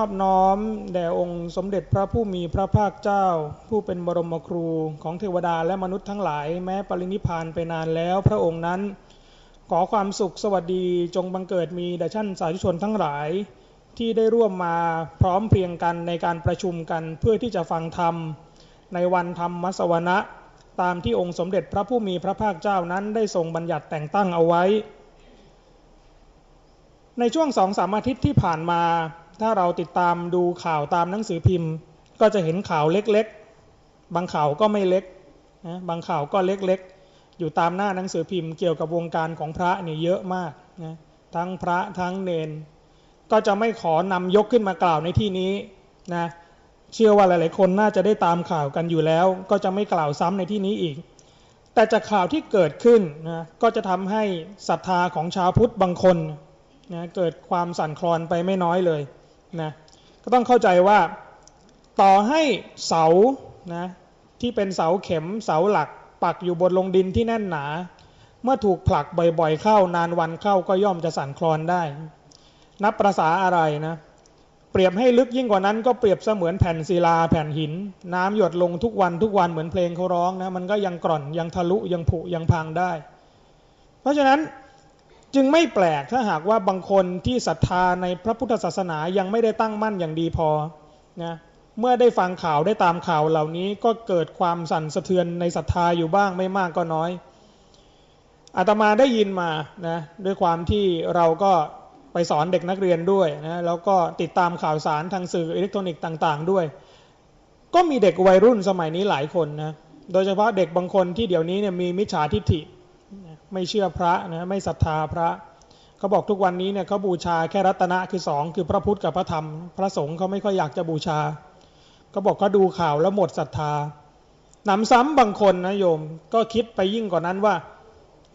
อบน้อม แด่องค์สมเด็จพระผู้มีพระภาคเจ้า ผู้เป็นบรมครูของเทวดาและมนุษย์ทั้งหลาย แม้ปรินิพานไปนานแล้วพระองค์นั้น ขอความสุขสวัสดีจงบังเกิดมีแด่ท่านสาธุชนทั้งหลาย ที่ได้ร่วมมาพร้อมเพรียงกันในการประชุมกันเพื่อที่จะฟังธรรม ในวันธรรมมัสวนะตามที่องค์สมเด็จพระผู้มีพระภาคเจ้านั้นได้ทรงบัญญัติแต่งตั้งเอาไว้ ในช่วงสองสามอาทิตย์ที่ผ่านมา ถ้าเราติดตามดูข่าวตามหนังสือพิมพ์ ก็จะเห็นข่าวเล็กๆ บางข่าวก็ไม่เล็กนะบางข่าวก็เล็กๆ อยู่ตามหน้าหนังสือพิมพ์ เกี่ยวกับวงการของพระเนี่ยเยอะมากนะทั้งพระทั้งเนน ก็จะไม่ขอนำยกขึ้นมากล่าวในที่นี้นะเชื่อว่าหลายๆ คนน่าจะได้ตามข่าวกันอยู่แล้ว ก็จะไม่กล่าวซ้ำในที่นี้อีก แต่จากข่าวที่เกิดขึ้นนะก็จะทำให้ศรัทธาของชาวพุทธบางคนนะเกิดความสั่นคลอนไปไม่น้อยเลย นะก็ต้องเข้าใจว่าต่อให้เสานะที่เป็นเสาเข็มเสาหลัก ปักอยู่บนลงดินที่แน่นหนา เมื่อถูกผลักบ่อยๆเข้านานวันเข้าก็ย่อมจะสั่นคลอนได้ นับประษาอะไรนะเปรียบให้ลึกยิ่งกว่านั้นก็เปรียบเสมือนแผ่นศิลาแผ่นหิน น้ำหยดลงทุกวันทุกวันเหมือนเพลงเขาร้องนะมันก็ยังกร่อนยังทะลุยังผุยังพังได้ เพราะฉะนั้น จึงไม่แปลกถ้าหากว่าบางคนที่ศรัทธาในพระพุทธศาสนายังไม่ได้ตั้งมั่นอย่างดีพอนะเมื่อได้ฟังข่าวได้ตามข่าวเหล่านี้ก็เกิดความสั่นสะเทือนในศรัทธาอยู่บ้างไม่มากก็น้อยอาตมาได้ยินมานะด้วยความที่เราก็ไปสอนเด็กนักเรียนด้วยนะแล้วก็ติดตามข่าวสารทางสื่ออิเล็กทรอนิกส์ต่าง ๆ ด้วย ก็มีเด็กวัยรุ่นสมัยนี้หลายคนนะโดยเฉพาะเด็กบางคนที่เดี๋ยวนี้เนี่ยมีมิจฉาทิฏฐิ ไม่เชื่อพระนะไม่ศรัทธาพระเขาบอกทุกวันนี้เนี่ยเขาบูชาแค่รัตนะคือสองคือพระพุทธกับพระธรรม พระสงฆ์เขาไม่ค่อยอยากจะบูชาเขาบอกเขาดูข่าวแล้วหมดศรัทธาหนำซ้ำบางคนนะโยมก็คิดไปยิ่งกว่านั้นว่า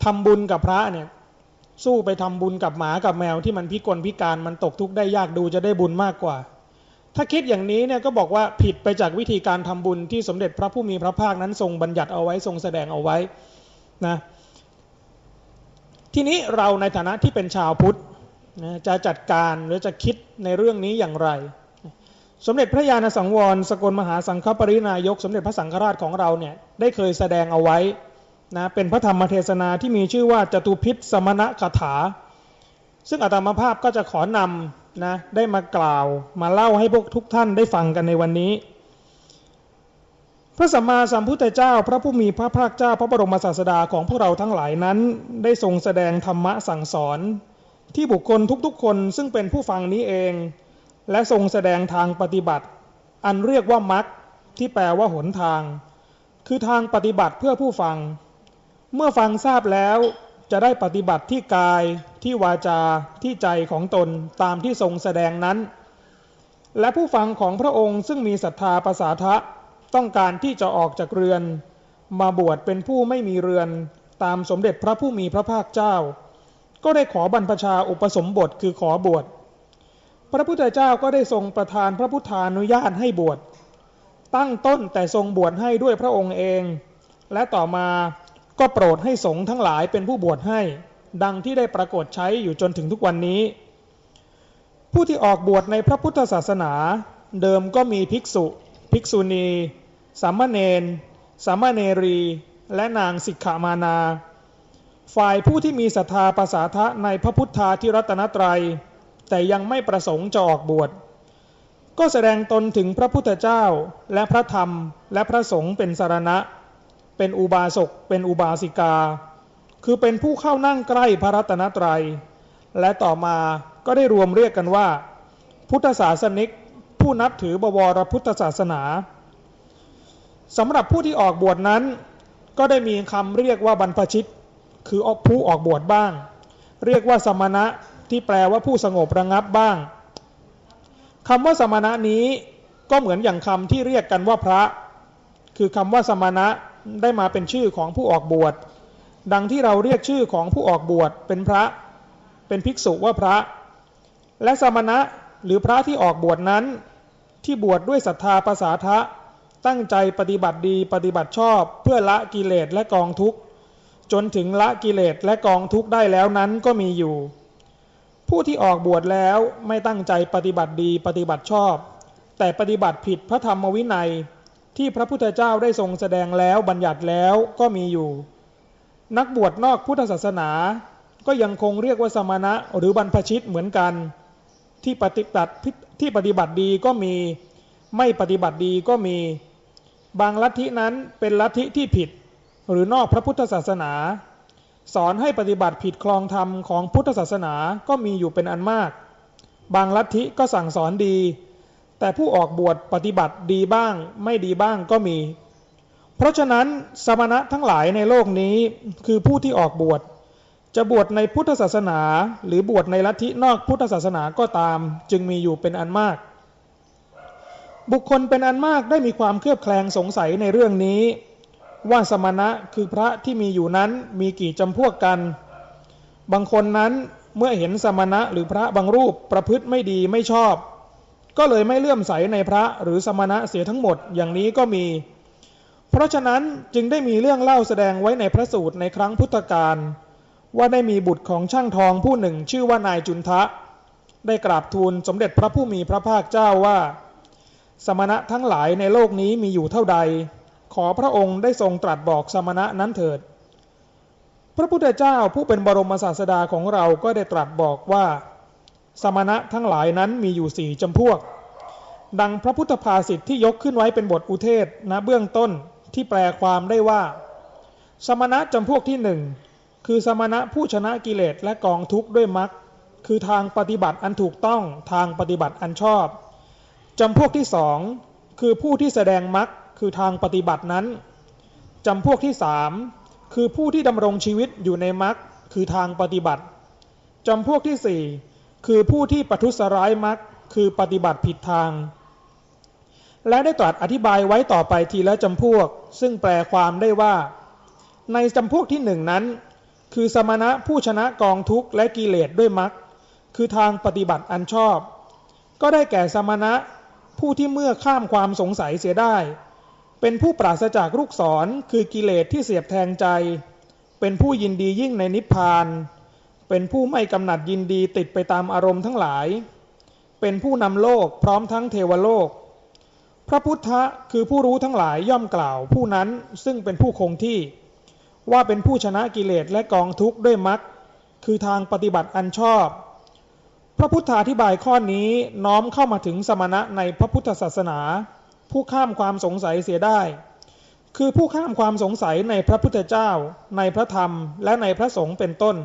ทำบุญกับพระเนี่ยสู้ไปทำบุญกับหมากับแมวที่มันพิกลพิการมันตกทุกข์ได้ยากดูจะได้บุญมากกว่า ถ้าคิดอย่างนี้เนี่ยก็บอกว่าผิดไปจากวิธีการทำบุญที่สมเด็จพระผู้มีพระภาคนั้นทรงบัญญัติเอาไว้ทรงแสดงเอาไว้นะ ทีนี้เราในฐานะที่เป็นชาวพุทธจะจัดการหรือจะคิดในเรื่องนี้อย่างไร สมเด็จพระญาณสังวร สกลมหาสังฆปรินายก สมเด็จพระสังฆราชของเราเนี่ยได้เคยแสดงเอาไว้นะเป็นพระธรรมเทศนาที่มีชื่อว่าจตุพิษสมณคาถา ซึ่งอาตมาภาพก็จะขอนำนะได้มากล่าวมาเล่าให้พวกทุกท่านได้ฟังกันในวันนี้ พระสัมมาสัมพุทธเจ้า พระผู้มีพระภาคเจ้า พระบรมศาสดาของพวกเราทั้งหลายนั้น ได้ทรงแสดงธรรมะสั่งสอน ที่บุคคลทุกๆ คนซึ่งเป็นผู้ฟังนี้เอง และทรงแสดงทางปฏิบัติ อันเรียกว่ามัคที่แปลว่าหนทาง คือทางปฏิบัติเพื่อผู้ฟัง เมื่อฟังทราบแล้วจะได้ปฏิบัติที่กายที่วาจาที่ใจของตนตามที่ทรงแสดงนั้น และผู้ฟังของพระองค์ซึ่งมีศรัทธาภาษาทะ ต้องการที่จะออกจากเรือน มาบวชเป็นผู้ไม่มีเรือนตามสมเด็จพระผู้มีพระภาคเจ้า ก็ได้ขอบรรพชาอุปสมบทคือขอบวช พระพุทธเจ้าก็ได้ทรงประทานพระพุทธานุญาตให้บวช ตั้งต้นแต่ทรงบวชให้ด้วยพระองค์เอง และต่อมาก็โปรดให้สงฆ์ทั้งหลายเป็นผู้บวชให้ ดังที่ได้ปรากฏใช้อยู่จนถึงทุกวันนี้ ผู้ที่ออกบวชในพระพุทธศาสนาเดิมก็มีภิกษุ ภิกษุณี สามเณร สามเณรี และนางสิกขามานา ฝ่ายผู้ที่มีศรัทธาภาษาทะในพระพุทธาธิรัตนตรัย แต่ยังไม่ประสงค์จะออกบวช ก็แสดงตนถึงพระพุทธเจ้าและพระธรรมและพระสงฆ์เป็นสารณะ เป็นอุบาสก เป็นอุบาสิกา คือเป็นผู้เข้านั่งใกล้พระรัตนตรัย และต่อมาก็ได้รวมเรียกกันว่า พุทธศาสนิก ผู้นับถือบวรพุทธศาสนาสำหรับผู้ที่ออกบวชนั้น ก็ได้มีคำเรียกว่าบรรพชิต คือผู้ออกบวชบ้าง เรียกว่าสมณะที่แปลว่าผู้สงบระงับบ้างคำว่าสมณะนี้ก็เหมือนอย่างคำที่เรียกกันว่าพระ คือคำว่าสมณะได้มาเป็นชื่อของผู้ออกบวช ดังที่เราเรียกชื่อของผู้ออกบวชเป็นพระ เป็นภิกษุว่าพระ และสมณะหรือพระที่ออกบวชนั้น ที่บวชดด้วยศรัทธาภาษาทะ ตั้งใจปฏิบัติดีปฏิบัติชอบ เพื่อละกิเลสและกองทุกข์ จนถึงละกิเลสและกองทุกข์ได้แล้วนั้นก็มีอยู่ ผู้ที่ออกบวชแล้วไม่ตั้งใจปฏิบัติดีปฏิบัติชอบ แต่ปฏิบัติผิดพระธรรมวินัย ที่พระพุทธเจ้าได้ทรงแสดงแล้วบัญญัติแล้วก็มีอยู่ นักบวชนอกพุทธศาสนา ก็ยังคงเรียกว่าสมณะหรือบรรพชิตเหมือนกัน ที่ปฏิบัติที่ปฏิบัติดีก็มีไม่ปฏิบัติดีก็มีบางลัทธินั้นเป็นลัทธิที่ผิด หรือนอกพระพุทธศาสนา สอนให้ปฏิบัติผิดคลองธรรมของพุทธศาสนาก็มีอยู่เป็นอันมาก บางลัทธิก็สั่งสอนดี แต่ผู้ออกบวชปฏิบัติดีบ้าง ไม่ดีบ้างก็มี เพราะฉะนั้นสมณะทั้งหลายในโลกนี้คือผู้ที่ออกบวช จะบวชในพุทธศาสนา หรือบวชในลัทธินอกพุทธศาสนาก็ตาม จึงมีอยู่เป็นอันมาก บุคคลเป็นอันมากได้มีความเคลือบแคลงสงสัยในเรื่องนี้ ว่าสมณะคือพระที่มีอยู่นั้นมีกี่จำพวกกัน บางคนนั้นเมื่อเห็นสมณะหรือพระบางรูปประพฤติไม่ดีไม่ชอบ ก็เลยไม่เลื่อมใสในพระหรือสมณะเสียทั้งหมดอย่างนี้ก็มี เพราะฉะนั้นจึงได้มีเรื่องเล่าแสดงไว้ในพระสูตรในครั้งพุทธกาล ว่าได้มีบุตรของช่างทองผู้หนึ่งชื่อว่านายจุนทะ ได้กราบทูลสมเด็จพระผู้มีพระภาคเจ้าว่า สมณะทั้งหลายในโลกนี้มีอยู่เท่าใด ขอพระองค์ได้ทรงตรัสบอกสมณะนั้นเถิด พระพุทธเจ้าผู้เป็นบรมศาสดาของเราก็ได้ตรัสบอกว่า สมณะทั้งหลายนั้นมีอยู่สี่จำพวก ดังพระพุทธภาษิตที่ยกขึ้นไว้เป็นบทอุเทศณเบื้องต้นที่แปลความได้ว่า สมณะจำพวกที่หนึ่ง คือสมณะผู้ชนะกิเลสและกองทุกข์ด้วยมรรคคือทางปฏิบัติอันถูกต้องทางปฏิบัติอันชอบจำพวกที่สองคือผู้ที่แสดงมรรคคือทางปฏิบัตินั้นจำพวกที่สามคือผู้ที่ดำรงชีวิตอยู่ในมรรคคือทางปฏิบัติจำพวกที่สี่คือผู้ที่ประทุษร้ายมรรคคือปฏิบัติผิดทาง และได้ตรัสอธิบายไว้ต่อไปทีละจำพวก ซึ่งแปลความได้ว่า ในจำพวกที่หนึ่งนั้น คือสมณะผู้ชนะกองทุกข์และกิเลสด้วยมรรคคือทางปฏิบัติอันชอบ ก็ได้แก่สมณะผู้ที่เมื่อข้ามความสงสัยเสียได้ เป็นผู้ปราศจากลูกศรคือกิเลสที่เสียบแทงใจ เป็นผู้ยินดียิ่งในนิพพาน เป็นผู้ไม่กำหนัดยินดีติดไปตามอารมณ์ทั้งหลาย เป็นผู้นำโลกพร้อมทั้งเทวโลก พระพุทธคือผู้รู้ทั้งหลายย่อมกล่าวผู้นั้นซึ่งเป็นผู้คงที่ ว่าเป็นผู้ชนะกิเลสและกองทุกข์ด้วยมรรคคือทางปฏิบัติอันชอบ พระพุทธาธิบายข้อนี้น้อมเข้ามาถึงสมณะในพระพุทธศาสนา ผู้ข้ามความสงสัยเสียได้ คือผู้ข้ามความสงสัยในพระพุทธเจ้า ในพระธรรม และในพระสงฆ์เป็นต้น